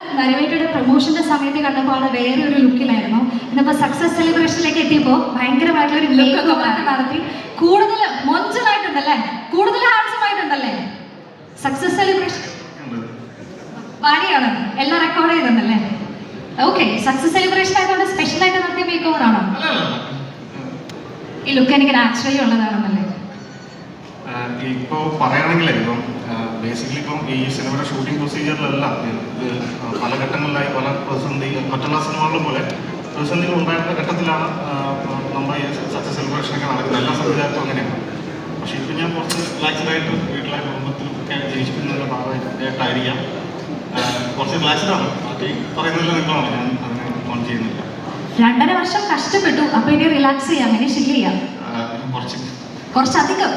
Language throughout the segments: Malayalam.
നരവേട്ടയുടെ പ്രൊമോഷന്റെ സമയത്ത് കണ്ടപ്പോൾ അവിടെ വേറെ ഒരു ലുക്കിലായിരുന്നു. ഇന്നിപ്പോ സക്സസ് സെലിബ്രേഷനിലേക്ക് എത്തിയപ്പോൾ ഭയങ്കരമായിട്ടുള്ള ഒരു മേക്ക് ഒക്കെ നടത്തി. കൂടുതൽ മൊഞ്ചനായിട്ടുണ്ടല്ലേ കൂടുതൽ ഹാൻസം ആയിട്ടുണ്ടല്ലേ? സക്സസ് സെലിബ്രേഷൻ പാടിയാണ് എല്ലാം റെക്കോർഡ് ചെയ്തിട്ടുണ്ടല്ലേ? ഓക്കെ സക്സസ് സെലിബ്രേഷൻ ആയതുകൊണ്ട് സ്പെഷ്യൽ ആയിട്ട് നടത്തിയ മേക്ക് ഓവർ ആണോ ഈ ലുക്ക് എനിക്ക് നാച്ചുറലി ഉള്ളതാണെന്നല്ലേ ഇപ്പോ പറയുകയാണെങ്കിൽ ഇപ്പം ബേസിക്കലി ഇപ്പം ഈ സിനിമയുടെ ഷൂട്ടിംഗ് പ്രൊസീജിയറിലെല്ലാം പല ഘട്ടങ്ങളിലായി പല പ്രതിസന്ധി മറ്റുള്ള സിനിമകളിലും പോലെ പ്രതിസന്ധികൾ ഉണ്ടായിരുന്ന ഘട്ടത്തിലാണ് നമ്മൾ നമ്മുടെ ഈ സക്സസ് സെലിബ്രേഷനൊക്കെ നടക്കുന്നത്. എല്ലാ സംവിധായകർക്കും അങ്ങനെയാണ്. പക്ഷേ ഇപ്പം ഞാൻ കുറച്ച് റിലാക്സ്ഡ് ആയിട്ട് വീട്ടിലെ കുടുംബത്തിലും ഒക്കെ ജീവിക്കുന്നതിന്റെ ഭാഗമായിട്ടായിരിക്കാം. കുറച്ച് റിലാക്സ്ഡാണ് ബാക്കി പറയുന്നതിൽ നിങ്ങളാണ്. ഞാൻ അതിനെ ഓൺ ചെയ്യുന്നില്ല. രണ്ടര വർഷം കഷ്ടപ്പെട്ടു. അപ്പൊ ഇനി റിലാക്സ് ചെയ്യാം. ഇനി ശരിയാ കുറച്ച് കുറച്ചധികം.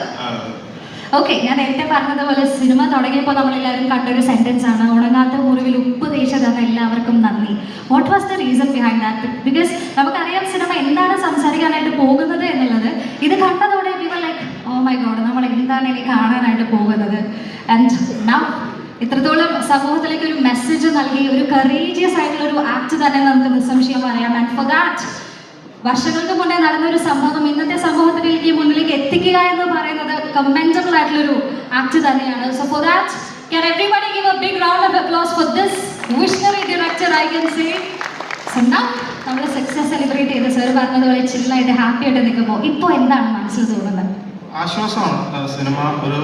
ഓക്കെ ഞാൻ നേരത്തെ പറഞ്ഞതുപോലെ സിനിമ തുടങ്ങിയപ്പോൾ നമ്മളെല്ലാവരും കണ്ടൊരു സെന്റൻസ് ആണ്. ഉണങ്ങാത്ത മുറിവിൽ ഉപ്പ് തേച്ച് തന്ന എല്ലാവർക്കും നന്ദി. What was the reason behind that because നമുക്കറിയാം സിനിമ എന്താണ് സംസാരിക്കാനായിട്ട് പോകുന്നത് എന്നുള്ളത്. ഇത് കണ്ടതോടെ we like oh my god നമ്മൾ എന്താണ് ഇനി കാണാനായിട്ട് പോകുന്നത്? ആൻഡ് നൗ ഇത്രത്തോളം സമൂഹത്തിലേക്ക് ഒരു മെസ്സേജ് നൽകി ഒരു കറേജിയസ് ആയിട്ടുള്ള ഒരു ആക്ട് തന്നെ നമുക്ക് നിസ്സംശയം പറയാം ആൻഡ് ഫോർ ദാറ്റ് വർഷങ്ങൾക്ക് മുന്നേ നടന്ന ഒരു സംഭവം ഇന്നത്തെ സമൂഹത്തിലേക്ക് മുന്നിലേക്ക് കമന്റബിൾ ആയിട്ടുള്ളൊരു ആക്ട് തന്നെയാണ്. So for that can everybody give a big round of applause for this visionary director I can say so now നമ്മൾ സക്സസ് സെലിബ്രേറ്റ് ചെയ്ത് സർ പറഞ്ഞതുപോലെ ചില്ലായിട്ട് ഹാപ്പി ആയിട്ട് നിൽക്കുമ്പോൾ ഇപ്പോൾ എന്താണ് മനസ്സിൽ തോന്നുന്നത്? ആശ്വാസമാണ്. സിനിമ ഒരു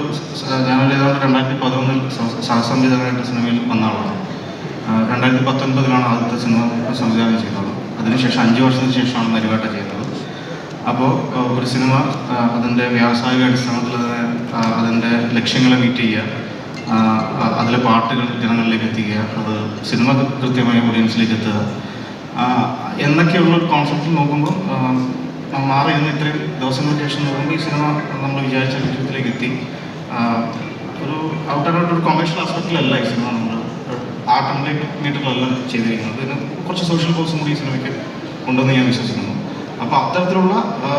ഞാനൊരു ഏതാണ്ട് രണ്ടായിരത്തി പതിനൊന്നിൽ സഹസംവിധാനമായിട്ട് സിനിമയിൽ വന്ന ആളാണ്. രണ്ടായിരത്തി പത്തൊൻപതിലാണ് ആദ്യത്തെ സിനിമ സംവിധാനം ചെയ്തത്. അതിനുശേഷം അഞ്ച് വർഷത്തിന് ശേഷമാണ് നരുവേട്ട ചെയ്യുന്നത്. അപ്പോൾ ഒരു സിനിമ ആ, അതിന്റെ വ്യാവസായിക അടിസ്ഥാനത്തിൽ അതിന്റെ ലക്ഷ്യങ്ങളെ മീറ്റ് ചെയ്യുക ആ, ആ, അതിലെ പാട്ടുകൾ ജനങ്ങളിലേക്ക് എത്തിക്കുക അത് സിനിമ കൃത്യമായി ഓഡിയൻസിലേക്ക് എത്തുക. ആ, എന്നൊക്കെയുള്ള ഒരു കോൺസെപ്റ്റിൽ നോക്കുമ്പോൾ ആ, മാറി ഇന്ന് ഇത്രയും ദിവസങ്ങൾക്ക് ശേഷം നോക്കുമ്പോൾ ഈ സിനിമ നമ്മൾ വിചാരിച്ച ലക്ഷ്യത്തിലേക്ക് എത്തി. ഒരു ഔട്ട് ആൻഡ് ഔട്ട് ഒരു കൊമേഴ്ഷ്യൽ ആസ്പെക്റ്റിലല്ല ഈ സിനിമ നമ്മൾ ആർട്ട് ആൻഡ് മീറ്ററിലല്ല ചെയ്തിരിക്കുന്നത്. ഇതിന് കുറച്ച് സോഷ്യൽ കോഴ്സും കൂടി ഈ സിനിമയ്ക്ക് ഉണ്ടെന്ന് ഞാൻ വിശ്വസിക്കുന്നു. അപ്പോൾ അത്തരത്തിലുള്ള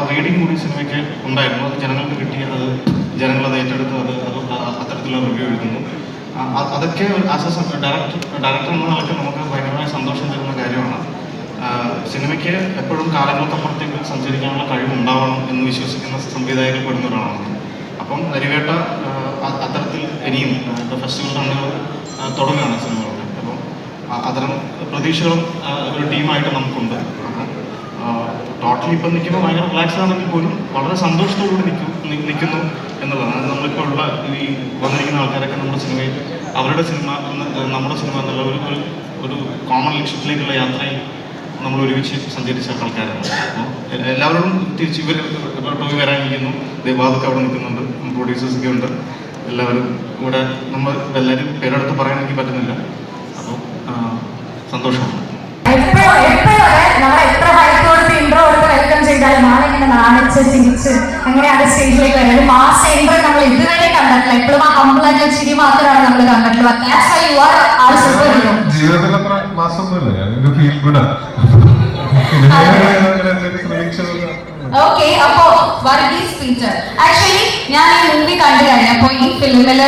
റീഡിംഗ് കൂടി സിനിമയ്ക്ക് ഉണ്ടായിരുന്നു. അത് ജനങ്ങൾക്ക് കിട്ടി അത് ജനങ്ങൾ അത് ഏറ്റെടുത്ത് അത് അത് അത്തരത്തിലുള്ള റിവ്യൂ എഴുതുന്നു അതൊക്കെ ആസ് എ ഡയറക്ടർ ഡയറക്ടർ എന്ന നിലയ്ക്ക് നമുക്ക് ഭയങ്കരമായ സന്തോഷം തരുന്ന കാര്യമാണ്. സിനിമയ്ക്ക് എപ്പോഴും കാലങ്ങൾക്കപ്പുറത്തേക്ക് സഞ്ചരിക്കാനുള്ള കഴിവുണ്ടാവണം എന്ന് വിശ്വസിക്കുന്ന സംവിധായകർ പെടുന്ന ഒരാളാണ്. അപ്പം നരിവേട്ട അത്തരത്തിൽ ഇനിയും ഇപ്പോൾ ഫെസ്റ്റിവൽ കണ്ണുകൾ തുടങ്ങുകയാണ് സിനിമകളുടെ അപ്പം അത്തരം പ്രതീക്ഷകളും ഒരു ടീമായിട്ട് നമുക്കുണ്ട്. അപ്പം ടോട്ടലി ഇപ്പം നിൽക്കുമ്പോൾ ഭയങ്കര റിലാക്സ് ആണെങ്കിൽ പോലും വളരെ സന്തോഷത്തോടുകൂടി നിൽക്കും നിൽക്കുന്നു എന്നുള്ളതാണ്. നമ്മളിപ്പോൾ ഉള്ള ഈ വന്നിരിക്കുന്ന ആൾക്കാരൊക്കെ നമ്മുടെ സിനിമയിൽ അവരുടെ സിനിമ നമ്മുടെ സിനിമ എന്നുള്ള ഒരു ഒരു കോമൺ ലക്ഷ്യത്തിലേക്കുള്ള യാത്രയിൽ നമ്മൾ ഒരുമിച്ച് സഞ്ചരിച്ച ആൾക്കാരാണ്. അപ്പോൾ എല്ലാവരോടും തിരിച്ച് ഇവർ ടോയ് വരാനിരിക്കുന്നു. ദേവാദൊക്കെ അവിടെ നിൽക്കുന്നുണ്ട്. പ്രൊഡ്യൂസേഴ്സൊക്കെ ഉണ്ട്. എല്ലാവരും ഇവിടെ നമ്മൾ എല്ലാവരും പേരെടുത്ത് പറയാനെനിക്ക് പറ്റുന്നില്ല. അപ്പോൾ സന്തോഷമാണ്. ചെയ്താലും ആളിങ്ങനെ നാണിച്ച് ചിരിച്ച് ആ സ്റ്റേജിലേക്ക് വരുന്നത് മാസ് എൻട്രി നമ്മൾ ഇതുവരെ കണ്ടിട്ടില്ല. എപ്പോഴും ആ ഹമ്പിളായിട്ടുള്ള ചിരി മാത്രമാണ് നമ്മൾ കണ്ടിട്ടുള്ളത്. ഓക്കെ അപ്പോ വർഗീസ് പീറ്റർ. ആക്ച്വലി ഞാൻ ഈ മൂവി കണ്ടു കഴിഞ്ഞപ്പോ ഈ ഫിലിമിൽ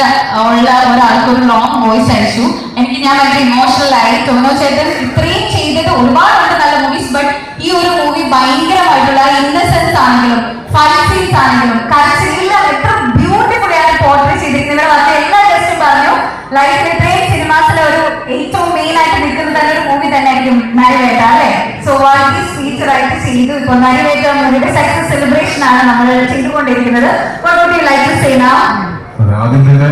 ഉള്ള ഒരാൾക്ക് ഒരു ലോങ് വോയിസ് അയച്ചു. എനിക്ക് ഞാൻ ഭയങ്കര ഇമോഷണൽ ആയി തോന്നുന്നു. ചേട്ടൻ ഇത്രയും ചെയ്തത് ഒരുപാടുണ്ട് നല്ല മൂവീസ് ബട്ട് ഈ ഒരു മൂവി ഭയങ്കരമായിട്ടുള്ള ഇന്നസെൻസ് ആണെങ്കിലും ഫൈറ്റ് സീൻസ് ആണെങ്കിലും കരച്ചിലെല്ലാം എത്ര ബ്യൂട്ടിഫുൾ ആണ് ചെയ്തിരിക്കുന്നത് മറ്റേ എല്ലാ ഗസ്റ്റും പറഞ്ഞു ലൈഫിൽ ഇത്രയും സിനിമാസിലെ ഒരു ഏറ്റവും മെയിൻ ആയിട്ട് നിൽക്കുന്ന തന്നെ ഒരു മൂവി തന്നെ ആയിരിക്കും നരിവേട്ട അല്ലേ സോ വർഗീസ് ഫീച്ചർ റൈറ്റ് ചെയ്തു ഇപ്പൊ നരിവേട്ട മൂവിയുടെ സക്സസ് സെലിബ്രേഷൻ ആണ് നമ്മൾ ചെയ്തുകൊണ്ടിരിക്കുന്നത്. Say now? ആദ്യം തന്നെ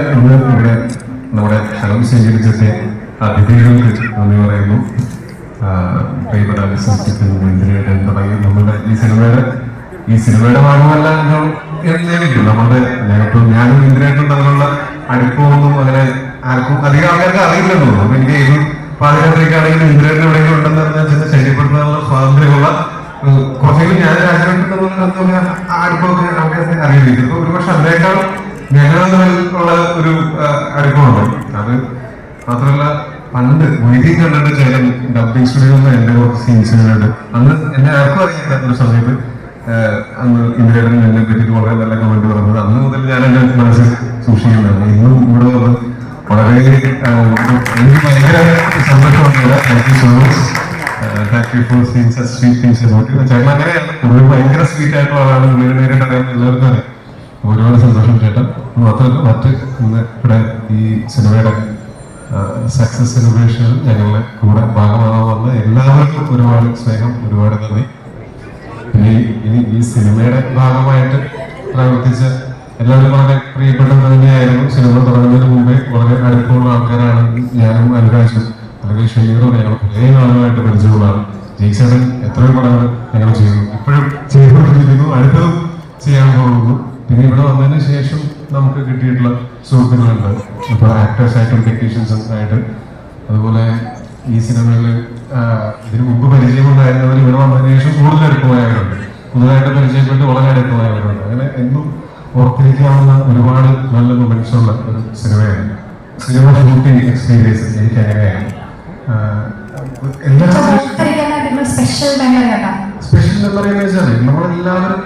നമ്മുടെ സ്ഥലം സ്വീകരിച്ചെത്തിയ അതിഥികൾക്ക് നന്ദി പറയുന്നു. പ്രിയപ്പെട്ട എന്തിനായിട്ട് തുടങ്ങി നമ്മുടെ ഈ സിനിമയുടെ ഈ സിനിമയുടെ ഭാഗമല്ല എന്ന് എന്നിരിക്കും നമ്മുടെ ഞാനിപ്പോൾ ഞാനും ഇന്ദിരായിട്ടും തമ്മിലുള്ള അടുപ്പമൊന്നും അങ്ങനെ ആർക്കും അധികം ആൾക്കാർക്ക് അറിയില്ലെന്ന് എനിക്ക് ഏത് പാതിരാത്രിക്കാണെങ്കിലും ഇന്ദിരായിട്ട് എവിടെയെങ്കിലും ഉണ്ടെന്ന് പറഞ്ഞാൽ ചെന്ന് ശല്യപ്പെടുത്താനുള്ള സ്വാതന്ത്ര്യമുള്ള കുറച്ചെങ്കിലും ഞാൻ രാജാവായിട്ട് അടുപ്പമൊക്കെ ആൾക്കാർക്ക് അറിയില്ല ചിലപ്പോൾ ഒരുപക്ഷെ അതിനേക്കാൾ ഞങ്ങൾ ഒരു അടുപ്പമുണ്ട്. അത് മാത്രമല്ല പണ്ട് വൈദ്യം കണ്ടിട്ട് ചില ഡബിങ് സ്റ്റുഡിയോയിൽ എന്റെ കുറച്ച് സീൻസുകളുണ്ട് അന്ന് എന്നെ ആർക്കും അറിയില്ല ഒരു സമയത്ത് അന്ന് ഇന്ദിരേട്ടൻ എന്നെ പറ്റിയിട്ട് വളരെ നല്ല കമന്റ് പറഞ്ഞത്. അന്ന് മുതൽ ഞാൻ എന്റെ മനസ്സിൽ സൂക്ഷിക്കുന്നതാണ് ഇന്നും ഇവിടെ വന്ന് വളരെ എനിക്ക് ഭയങ്കര സന്തോഷമുണ്ട്. Thank you so much thank you for seeing such sweet things about ചേട്ടൻ ഭയങ്കര സ്വീറ്റ് ആയിട്ടുള്ള ആളാണ് പുള്ളിയുടെ നേരിട്ട് അറിയാൻ എല്ലാവർക്കും അറിയാം. ഒരുപാട് സന്തോഷം ചേട്ടൻ മാത്രമല്ല മറ്റ് ഇന്ന് ഇവിടെ ഈ സിനിമയുടെ സക്സസ് സെലിബ്രേഷനിൽ ഞങ്ങളുടെ കൂടെ ഭാഗമാകാൻ വന്ന എല്ലാവർക്കും ഒരുപാട് സ്നേഹം ഒരുപാട് നന്ദി. ഇനി ഇനി ഈ സിനിമയുടെ ഭാഗമായിട്ട് പ്രവർത്തിച്ച എല്ലാവരും വളരെ പ്രിയപ്പെട്ട തന്നെയായിരുന്നു. സിനിമ തുടങ്ങുന്നതിന് മുമ്പേ വളരെ അടുപ്പമുള്ള ആൾക്കാരാണ് ഞാനും അനുരാജും അല്ലെങ്കിൽ ഷമീറും ഞങ്ങൾ കുറേ നാളുകളായിട്ട് പരിചയമുള്ളതാണ്. ജയ്സേട്ടൻ എത്രയും പടങ്ങൾ ഞങ്ങൾ ചെയ്തു. ഇപ്പോഴും ചെയ്തുകൊണ്ടിരിക്കുന്നു. അടുത്തതും ചെയ്യാൻ പോകുന്നു. പിന്നെ ഇവിടെ വന്നതിന് ശേഷം നമുക്ക് കിട്ടിയിട്ടുള്ള സുഹൃത്തുക്കളുണ്ട്. ഇപ്പോൾ ആക്ടേഴ്സായിട്ടും ടെക്നീഷ്യൻസ് ആയിട്ട്. അതുപോലെ ഈ സിനിമയിൽ ഇതിനു മുമ്പ് പരിചയമുണ്ടായിരുന്നവർ ഇവിടെ വന്നതിന് ശേഷം കൂടുതൽ അടുപ്പമായവരുണ്ട് പുതുതായിട്ട് പരിചയപ്പെട്ട് വളരെ അടുപ്പമായവരുണ്ട് അങ്ങനെ എന്നും ഓർത്തിരിക്കാവുന്ന ഒരുപാട് നല്ല മൊമെന്റ്സ് ഉള്ള ഒരു സിനിമയാണ്. സിനിമ ഷൂട്ടിംഗ് എക്സ്പീരിയൻസ് എനിക്ക് അങ്ങനെയാണ്. സ്പെഷ്യൽ മെമ്മറി എന്ന് വെച്ചാൽ നമ്മളെല്ലാവരും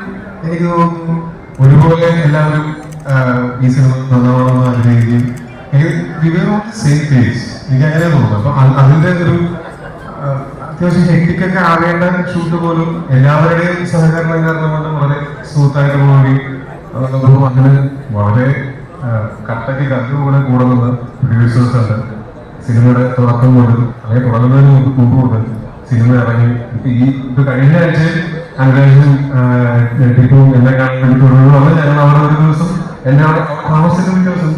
എനിക്ക് തോന്നുന്നു ഒരുപോലെ എല്ലാവരും ഈ സിനിമ നന്നാവണമെന്ന് ആഗ്രഹിക്കുകയും പേജ് അതിന്റെ ഒരു അത്യാവശ്യം ഹെക്ടിക്കൊക്കെ ആവേണ്ട ഷൂട്ട് പോലും എല്ലാവരുടെയും സഹകരണം കാരണം കൊണ്ട് വളരെ അങ്ങനെ വളരെ കട്ടയ്ക്ക് കല്ലുപോലെ കൂടെ നിന്ന് പ്രൊഡ്യൂസേഴ്സ് ഉണ്ട്. സിനിമയുടെ തുടക്കം മുതൽ അല്ലെങ്കിൽ തുടങ്ങുന്നതിന് മുമ്പ് മുതൽ സിനിമ ഇറങ്ങി. ഈ ഇത് കഴിഞ്ഞ ആഴ്ച അനുരാജും ടിപ്പും എന്നെ അവർ ഞങ്ങൾ അവിടെ ഒരു ദിവസം എന്നെ അവിടെ താമസിക്കുന്ന ഒരു ദിവസം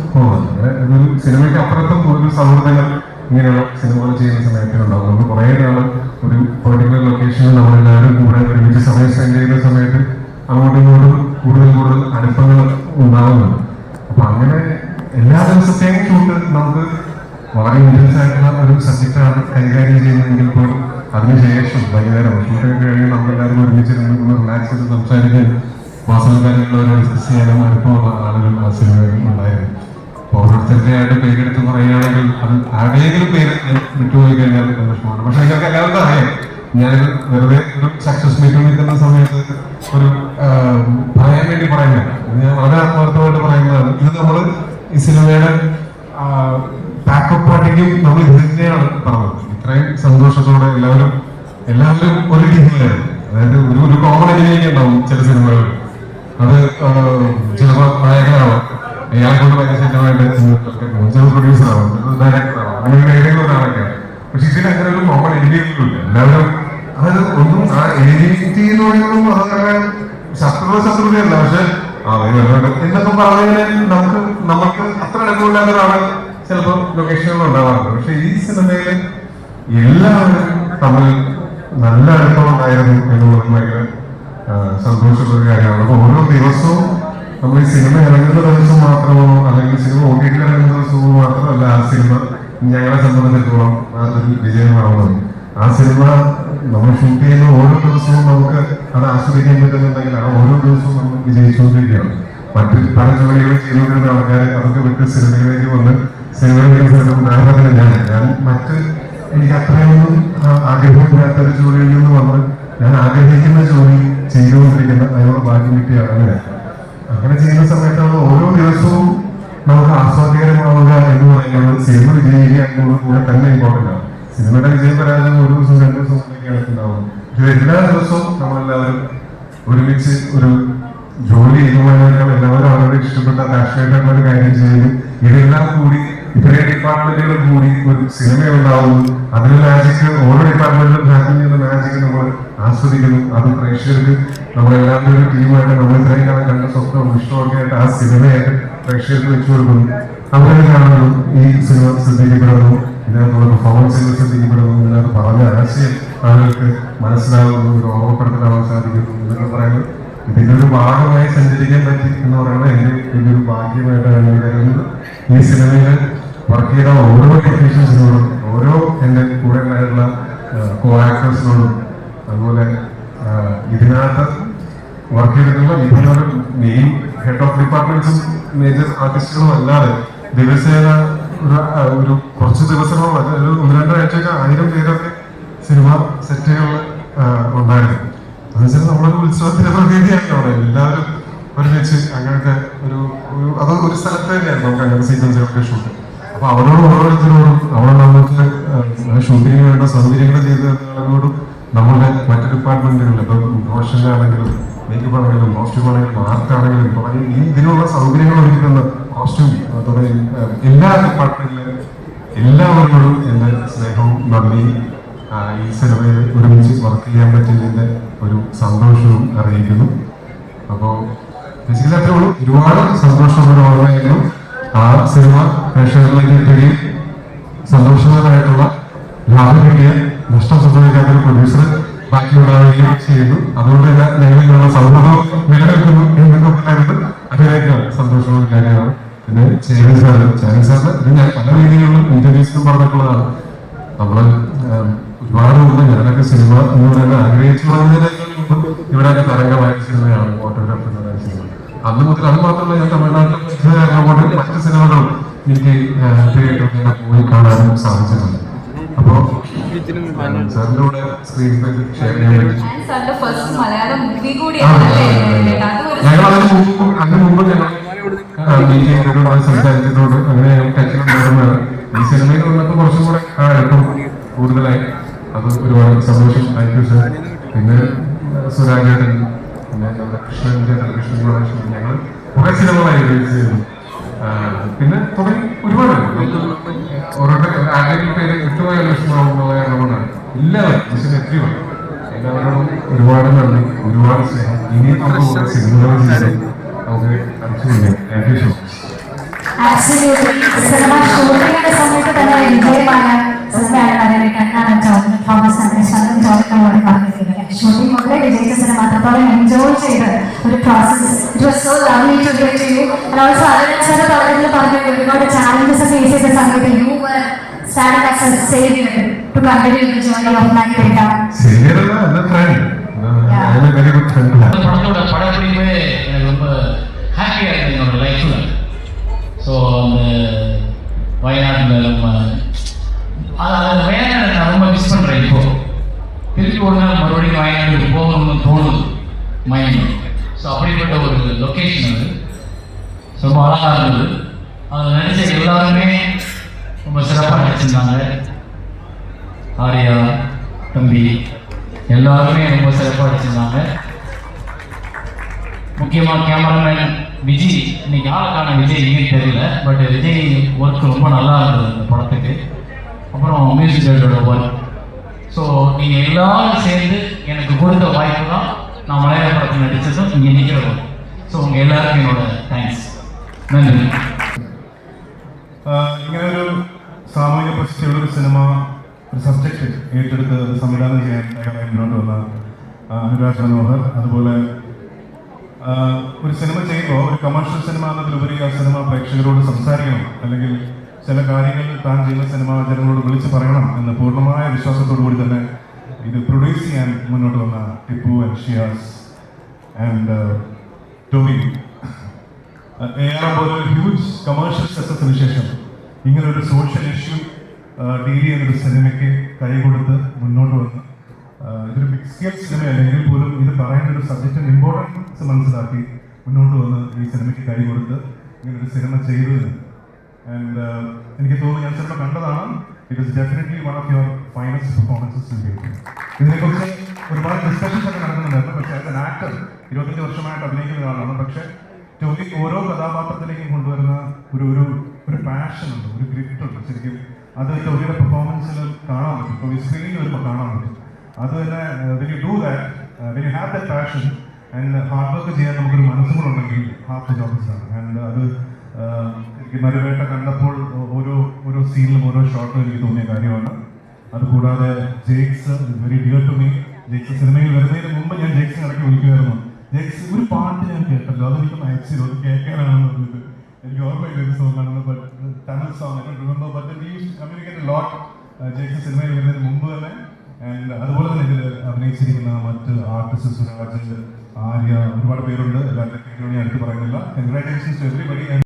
ഇതൊരു സിനിമയ്ക്ക് അപ്പുറത്തും ഒരു സൗഹൃദങ്ങൾ ഇങ്ങനെയുള്ള സിനിമകൾ ചെയ്യുന്ന സമയത്ത് ഉണ്ടാവും. നമ്മൾ കുറേ നാൾ ഒരു പെർട്ടിക്കുലർ ലൊക്കേഷനിൽ നമ്മളെല്ലാവരും കൂടെ ഒരുമിച്ച് സമയം സ്പെൻഡ് ചെയ്യുന്ന സമയത്ത് അങ്ങോട്ടും ഇങ്ങോട്ടും കൂടുതൽ കൂടുതൽ അടുപ്പങ്ങൾ ഉണ്ടാകുന്നുണ്ട് അപ്പൊ അങ്ങനെ എല്ലാ ദിവസത്തെയും ഷൂട്ട് നമുക്ക് വളരെ ഇൻട്രസ്റ്റ് ആയിട്ടുള്ള ഒരു സബ്ജക്റ്റാണ് കൈകാര്യം ചെയ്യുന്നതെങ്കിൽ പോലും അതിനുശേഷം വൈകുന്നേരം. ഷൂട്ടൊക്കെ കഴിഞ്ഞ് നമ്മളെല്ലാവരും ഒരുമിച്ചിരുന്ന് റിലാക്സ് ചെയ്ത് സംസാരിക്കാൻ വാസന കാര്യങ്ങളൊരു ഡിസ്കസ് ചെയ്യാനും അടുപ്പമുള്ള ആളുകൾ ആ സിനിമയിൽ ഉണ്ടായിരുന്നു. അപ്പോൾ ഓരോരുത്തരുടെ ആയിട്ട് പേരെടുത്ത് പറയുകയാണെങ്കിൽ അത് ആരുടെയെങ്കിലും പേര് വിട്ടുപോയി കഴിഞ്ഞാൽ സന്തോഷമാണ്. പക്ഷെ നിങ്ങൾക്ക് എല്ലാവർക്കും അറിയാം. ഞാൻ വെറുതെ സക്സസ് മീറ്റിൽ നിൽക്കുന്ന സമയത്ത് ഒരു ആ, പറയാൻ വേണ്ടി പറയുന്നില്ല ഇത് ഞാൻ വളരെ ആത്മാർത്ഥമായിട്ട് പറയുന്നതാണ് ഇത് നമ്മൾ ഈ സിനിമയുടെ ബാക്കപ്പ് പാർട്ടിക്കും നമ്മൾ ഇത് തന്നെയാണ് പറഞ്ഞത് ഇത്രയും സന്തോഷത്തോടെ എല്ലാവരും എല്ലാവരും ഒരു ടീമിലായിരുന്നു അതായത് ഒരു ഒരു കോമൺ എനിമയൊക്കെ ഉണ്ടാവും ചില സിനിമകളിൽ അത് ആ, ചിലപ്പോൾ നായകനാവാം അയാളെ കൊണ്ട് ഭയങ്കര ശക്തമായിട്ട് ചില പ്രൊഡ്യൂസറാവാം ഡയറക്ടറാവാം അങ്ങനെ ഏതെങ്കിലും ഒരാളൊക്കെയാണ് പക്ഷെ ഇതിൽ അങ്ങനെ ഒരു കോമൺ എനിമിയൊന്നുമില്ല എല്ലാവരും അതായത് ഒന്നും ആ എനിമിറ്റി എന്ന് പറയുന്നതും അങ്ങനെ ശത്രുത ശത്രുതയല്ല പക്ഷെ എന്നൊക്കെ പറഞ്ഞാൽ നമുക്ക് നമുക്ക് അത്ര അടുപ്പമില്ലാത്ത ഒരാൾ ചിലപ്പോൾ ലൊക്കേഷനുകൾ ഉണ്ടാവാറുണ്ട്. പക്ഷെ ഈ സിനിമയിൽ എല്ലാവരും തമ്മിൽ നല്ല അടുപ്പമുണ്ടായിരുന്നു എന്നുള്ളത് ഭയങ്കര ആ, സന്തോഷമുള്ള കാര്യമാണ്. അപ്പൊ ഓരോ ദിവസവും നമ്മൾ ഈ സിനിമ ഇറങ്ങുന്ന ദിവസം മാത്രമോ അല്ലെങ്കിൽ സിനിമ ഒ ഇറങ്ങുന്ന ദിവസമോ മാത്രമല്ല ആ സിനിമ ഞങ്ങളെ സംബന്ധിച്ചിടത്തോളം അതൊരു വിജയമാവുന്നത്. ആ സിനിമ നമ്മൾ ഷൂട്ട് ചെയ്യുന്ന ഓരോ ദിവസവും നമുക്ക് അത് ആസ്വദിക്കാൻ പറ്റുന്നുണ്ടെങ്കിൽ ആ ഓരോ ദിവസവും നമ്മൾ വിജയിച്ചുകൊണ്ടിരിക്കുകയാണ്. മറ്റ് പല ജോലികളും ചെയ്തുകൊണ്ടിരുന്ന ആൾക്കാരെ അതൊക്കെ വിട്ട് സിനിമയിലേക്ക് വന്ന് സിനിമയിലേക്ക് ഉദാഹരണത്തിന് ഞാൻ ഞാൻ മറ്റ് എനിക്ക് അത്രയൊന്നും ആ, ആഗ്രഹമില്ലാത്ത ഒരു ജോലിയിൽ നിന്ന് വന്ന് ഞാൻ ആഗ്രഹിക്കുന്ന ജോലി ചെയ്തുകൊണ്ടിരിക്കുന്ന അതിനുള്ള ഭാഗ്യം കിട്ടിയ ആളാണ് അങ്ങനെ ചെയ്യുന്ന സമയത്താണ് ഓരോ ദിവസവും നമുക്ക് ആസ്വാദ്യകരമാവുക എന്ന് പറയുന്നത് സിനിമ വിജയിക്കുക എന്നുള്ളത് കൂടെ തന്നെ ഇമ്പോർട്ടന്റ് ആണ്. സിനിമയുടെ വിജയപരാജയം ഒരു ദിവസം രണ്ടു ദിവസം ഉണ്ടാവുന്നത് പക്ഷേ എല്ലാ ദിവസവും നമ്മളെല്ലാവരും ഒരുമിച്ച് ഒരു ജോലി ചെയ്യുന്നതിനേക്കാൾ എല്ലാവരും അവരുടെ ഇഷ്ടപ്പെട്ട പാഷനേറ്റ് ആയിട്ടുള്ള ഒരു കാര്യം ചെയ്യുന്നു ഇതെല്ലാം കൂടി ഇത്രയും ഡിപ്പാർട്ട്മെന്റുകൾ കൂടി ഒരു സിനിമ ഉണ്ടാവുന്നു. അതിന് മാജിക് ഓരോ ഡിപ്പാർട്ട്മെന്റിലും ഹാപ്പൻ ചെയ്യുന്ന മാജിക് നമ്മൾ ആസ്വദിക്കുന്നു. അത് പ്രേക്ഷകർക്ക് നമ്മളെല്ലാവരും ഒരു ടീമായിട്ട് നമ്മൾ ഇത്രയും കാലം കണ്ട സ്വപ്നവും ഇഷ്ടമൊക്കെ ആയിട്ട് ആ സിനിമയായിട്ട് പ്രേക്ഷകർക്ക് വെച്ചു കൊടുക്കുന്നു അവരെ കാണുന്നു ഈ സിനിമ ശ്രദ്ധിക്കപ്പെടുന്നു ഇതിനകത്തുള്ള പെർഫോമൻസുകൾ ശ്രദ്ധിക്കപ്പെടുന്നു ഇതിനകത്ത് പറഞ്ഞ ആശയം ആളുകൾക്ക് മനസ്സിലാകുന്നു ഒരു ഓർമ്മപ്പെടുത്തലാവാൻ സാധിക്കുന്നു എന്നൊക്കെ പറയുന്നത്. ഇതിന്റെ ഒരു ഭാഗമായി സഞ്ചരിക്കാൻ പറ്റി എന്ന് പറയുന്നത് എന്റെ വലിയൊരു ഭാഗ്യമായിട്ടാണ് കരുതുന്നത്. ഈ സിനിമയിൽ വർക്ക് ചെയ്ത ഓരോ ടെക്നീഷ്യൻസിനോടും ഓരോ എന്റെ കൂടെ ഉണ്ടായിട്ടുള്ള കോ ആക്ടേഴ്സിനോടും അതുപോലെ ഇതിനകത്ത് വർക്ക് ചെയ്തിട്ടുള്ള ഇതിനോട് മെയിൻ ഹെഡ് ഓഫ് ഡിപ്പാർട്ട്മെന്റ്സും മേജർ ആർട്ടിസ്റ്റുകളും അല്ലാതെ ദിവസേന ഒരു കുറച്ച് ദിവസങ്ങളോ അല്ല ഒരു ഒന്ന് രണ്ടാഴ്ചയൊക്കെ ആയിരം പേരൊക്കെ സിനിമ സെറ്റുകളിൽ ഉണ്ടായിരുന്നു. അതെന്നുവെച്ചാൽ നമ്മളൊരു ഉത്സവത്തിന്റെ പ്രതീതിയാണ് അവിടെ. എല്ലാവരും ഒരുമിച്ച് അങ്ങനത്തെ ഒരു അത് ഒരു സ്ഥലത്ത് തന്നെയായിരുന്നു നമുക്ക് അങ്ങനത്തെ സീക്വൻസുകളൊക്കെ ഷൂട്ട് അപ്പൊ അവരോട് ഓരോരുത്തരോടും അവിടെ നമുക്ക് ഷൂട്ടിങ്ങിന് വേണ്ട സൗകര്യങ്ങൾ ചെയ്ത ആളുകളോടും നമ്മുടെ മറ്റു ഡിപ്പാർട്ട്മെന്റുകളിൽ ഇപ്പം പ്രൊഫഷനാണെങ്കിലും മേക്കപ്പ് ആണെങ്കിലും കോസ്റ്റ്യൂം ആണെങ്കിലും ആർട്ടാണെങ്കിലും തുടങ്ങി ഈ ഇതിനുള്ള സൗകര്യങ്ങൾ ഒരുക്കുന്ന കോസ്റ്റ്യൂം തുടങ്ങി എല്ലാ ഡിപ്പാർട്ട്മെന്റിലും എല്ലാവരോടും എന്റെ സ്നേഹവും നന്ദിയും ഈ സിനിമയിൽ ഒരുമിച്ച് വർക്ക് ചെയ്യാൻ പറ്റിയതിന്റെ ഒരു സന്തോഷവും അറിയിക്കുന്നു. അപ്പോൾ ഉള്ളൂ. ഒരുപാട് സന്തോഷമുള്ള ഓർമ്മയായിരുന്നു. ആ സിനിമ പ്രേക്ഷകരിലേക്ക് എത്തുകയും സന്തോഷകരമായിട്ടുള്ള ലാഭം കിട്ടിയ നഷ്ടം സംഭവിക്കാത്തൊരു പ്രൊഡ്യൂസർ ബാക്കിയുണ്ടാവുകയും ചെയ്യുന്നു. അതുകൊണ്ട് തന്നെ ഞങ്ങളിലുള്ള സൗഹൃദം നിലനിൽക്കുന്നു എന്നൊക്കെ പറയുന്നത് അതിനേക്കാൾ സന്തോഷമുള്ള കാര്യമാണ് പിന്നെ ചേരൻ സാറ് ചേരൻ സാറിന് ഇത് ഞാൻ പല രീതിയിലുള്ള ഇന്റർവ്യൂസിലും പറഞ്ഞിട്ടുള്ളതാണ്. നമ്മൾ ഒരുപാട് മുമ്പ് ഞാനൊക്കെ സിനിമ എന്ന് പറയുന്നത് ആഗ്രഹിച്ചു തുടങ്ങുന്നതിനേക്കാൾ മുമ്പ് ഇവിടെയൊക്കെ തരംഗമായ സിനിമയാണ് ഫോട്ടോഗ്രാഫി എന്ന് പറയുന്ന സിനിമ. അന്ന് മുതൽ അത് മാത്രമല്ല ഞാൻ തമിഴ്നാട്ടിൽ മറ്റ് സിനിമകളും എനിക്ക് തിയേറ്ററിൽ പോയി കാണാനും സാധിച്ചിട്ടുണ്ട്. അപ്പോ സാറിന്റെ കൂടെ സ്ക്രീൻ ഫസ്റ്റ് മലയാളം മൂവി കൂടിയാണ് ഞങ്ങൾ അതിന് മുമ്പ് അതിന് മുമ്പ് ഞങ്ങൾ സംസാരിച്ചിട്ടുണ്ട് അങ്ങനെ ഞങ്ങൾ ടച്ചിലുണ്ടായിരുന്നതാണ് ഈ സിനിമയിൽ വന്നപ്പോൾ കുറച്ചും കൂടെ ആ അടുപ്പം കൂടുതലായി അത് ഒരുപാട് സന്തോഷം. താങ്ക് യു സർ പിന്നെ സുരാജേട്ടൻ പിന്നെ നമ്മുടെ കൃഷ്ണൻ ചേട്ടൻ കൃഷ്ണൻ ഞങ്ങൾ കുറെ സിനിമകളായി റിലീസ് ചെയ്തു പിന്നെ തുടങ്ങി ഒരുപാട്. ഓരോരുത്തർ ആരെങ്കിലും പേര് എട്ടുപോയ ലക്ഷ്യമാവുന്നുള്ള കാരണമാണ്. എല്ലാവരും മിഷൻ എത്രയും എല്ലാവരോടും ഒരുപാട് നന്ദി ഒരുപാട് സ്നേഹം. ഇനി നമുക്ക് കുറെ സിനിമകൾ ചെയ്ത് നമുക്ക് അടിച്ചുകൊണ്ടിരിക്കാം thank you so much actually cinema ഷൂട്ടിങ്ങിന്റെ സമയത്ത് തന്നെ വിജയമായ സിനിമയാണ് അതിലേക്ക് എന്നാണ് ജോർജ് തോമസ് അങ്ങനെ ശരൺ ജോർജിനോട് പറഞ്ഞിരിക്കുന്നത് ഷൂട്ടിംഗ് മുതലേ വിജയിച്ച സിനിമ അത്രത്തോളം എൻജോയ് ചെയ്ത് ഒരു process it was so lovely to get to you and also Aravind sir പറഞ്ഞതിൽ പറഞ്ഞു ഒരുപാട് ചാലഞ്ചസ് ഫേസ് ചെയ്ത സമയത്ത് you were stand as a saviour to continue the journey of my data ശരിയല്ല എന്റെ ഫ്രണ്ട് வெரி குட் ஃப்ரெண்ட் இந்த படத்தோட படப்பிடிப்பே எனக்கு ரொம்ப ஹாப்பியாக இருக்குது என்னோட லைஃப்பில் ஸோ அந்த வயநாட்டில் நம்ம அந்த வயநாடு நான் ரொம்ப மிஸ் பண்ணுறேன் இப்போ. திருப்பி ஒரு நாள் மறுபடியும் வயநாடுக்கு போகணும்னு தோணுது மைண்ட் ஸோ அப்படிப்பட்ட ஒரு லொக்கேஷன் அது. ரொம்ப அழகாக இருந்தது. அதில் நடித்த எல்லாருமே ரொம்ப சிறப்பாக நடிச்சிருந்தாங்க. ஆர்யா தம்பி எல்லாருமே ரொம்ப சிறப்பாக நடிச்சிருந்தாங்க முக்கியமாக கேமராமேன் விஜய் இன்னைக்கு ஆளுக்கான விஜய் எங்கேயும் தெரியல பட் விஜய் ஒர்க் ரொம்ப நல்லா இருந்தது இந்த படத்துக்கு அப்புறம் மியூசிக் டைரக்டரோட ஒர்க் ஸோ நீங்கள் எல்லாரும் சேர்ந்து எனக்கு கொடுத்த வாய்ப்பு தான் நான் மலையாள படத்தில் நடித்ததும் இங்கே நிற்கிற ஒர்க் ஸோ உங்கள் எல்லாருக்கும் என்னோட தேங்க்ஸ் நன்றி ആഹ് ഇങ്ങനെ ഒരു സാമൂഹിക പ്രശസ്തിയുള്ള ഒരു സിനിമ സബ്ജക്റ്റ് ഏറ്റെടുത്ത് സംവിധാനം ചെയ്യാൻ മുന്നോട്ട് വന്ന അനുരാജ് മനോഹർ. അതുപോലെ ഒരു സിനിമ ചെയ്യുമ്പോൾ ഒരു കമേഴ്ഷ്യൽ സിനിമ എന്നതിലുപരി ആ സിനിമ പ്രേക്ഷകരോട് സംസാരിക്കണം. അല്ലെങ്കിൽ ചില കാര്യങ്ങൾ താൻ ചെയ്യുന്ന സിനിമ ജനങ്ങളോട് വിളിച്ച് പറയണം എന്ന പൂർണമായ വിശ്വാസത്തോടു കൂടി തന്നെ ഇത് പ്രൊഡ്യൂസ് ചെയ്യാൻ മുന്നോട്ട് വന്ന Tipu and Shiyas and Tommy. ഏറെ പോലെ ഒരു ഹ്യൂജ് കമേഴ്ഷ്യൽ സക്സസിന് ശേഷം ഇങ്ങനൊരു സോഷ്യൽ ഇഷ്യൂ ഡീൽ എന്നൊരു സിനിമയ്ക്ക് കൈ കൊടുത്ത് മുന്നോട്ട് വന്ന്. ഇതൊരു ബിഗ് സ്കെയിൽ സിനിമ അല്ലെങ്കിൽ പോലും ഇത് പറയുന്ന ഒരു സബ്ജക്റ്റിന് ഇമ്പോർട്ടൻസ് മനസ്സിലാക്കി മുന്നോട്ട് വന്ന് ഈ സിനിമയ്ക്ക് കൈ കൊടുത്ത് ഇങ്ങനൊരു സിനിമ ചെയ്തത് ആൻഡ് എനിക്ക് തോന്നുന്നു ഞാൻ സിനിമ കണ്ടതാണ്. It is definitely one of your finest performances ഇതിനെക്കുറിച്ച് ഒരുപാട് ഡിസ്കഷൻസ് ഒക്കെ നടക്കുന്നുണ്ടായിരുന്നു. പക്ഷേ ആസ് ആക്ടർ ഇരുപത്തഞ്ച് വർഷമായിട്ട് അഭിനയിക്കുന്ന ഒരാളാണ്. പക്ഷേ ടോക്കി ഓരോ കഥാപാത്രത്തിലേക്കും കൊണ്ടുവരുന്ന ഒരു ഒരു ഒരു പാഷനുണ്ട് ഒരു ഗ്രിറ്റ് ഉണ്ട്. ശരിക്കും അത് ടോമിയുടെ പെർഫോമൻസിൽ കാണാൻ പറ്റും. ടോമി സ്ക്രീനിൽ വരുമ്പോൾ കാണാൻ പറ്റും. അത് തന്നെ when you do that when you have the passion and hard work ചെയ്യാൻ നമുക്കൊരു മനസ്സും കൂടെ ഉണ്ടെങ്കിൽ ഹാഫ് ദ ആണ് ആൻഡ് അത് മരുവേട്ട കണ്ടപ്പോൾ ഓരോ ഓരോ സീനിലും ഓരോ ഷോട്ടും എനിക്ക് തോന്നിയ കാര്യമാണ്. അതുകൂടാതെ Jakes very dear to me Jakes സിനിമയിൽ വരുന്നതിന് മുമ്പ് ഞാൻ ജേക്സിനെ ഇടയ്ക്ക് വിളിക്കുമായിരുന്നു. ജേക്സ് ഒരു പാട്ട് ഞാൻ കേട്ടല്ലോ. അതെനിക്ക് അയച്ചു അത് കേൾക്കാനാണെന്ന് പറഞ്ഞിട്ട് എനിക്ക് ഓർമ്മയില്ല ഒരു സോങ് ആണെന്ന് but Tamil song I remember but communicate lot Jakes സിനിമയിൽ വരുന്നതിന് മുമ്പ് തന്നെ. ആൻഡ് അതുപോലെ തന്നെ ഇതിൽ അഭിനയിച്ചിരിക്കുന്ന മറ്റ് ആർട്ടിസ്റ്റ് സുരാജ് ആര്യ ഒരുപാട് പേരുണ്ട്. എല്ലാവരുടെയും എടുത്ത് പറയുന്നില്ല. Congratulations everybody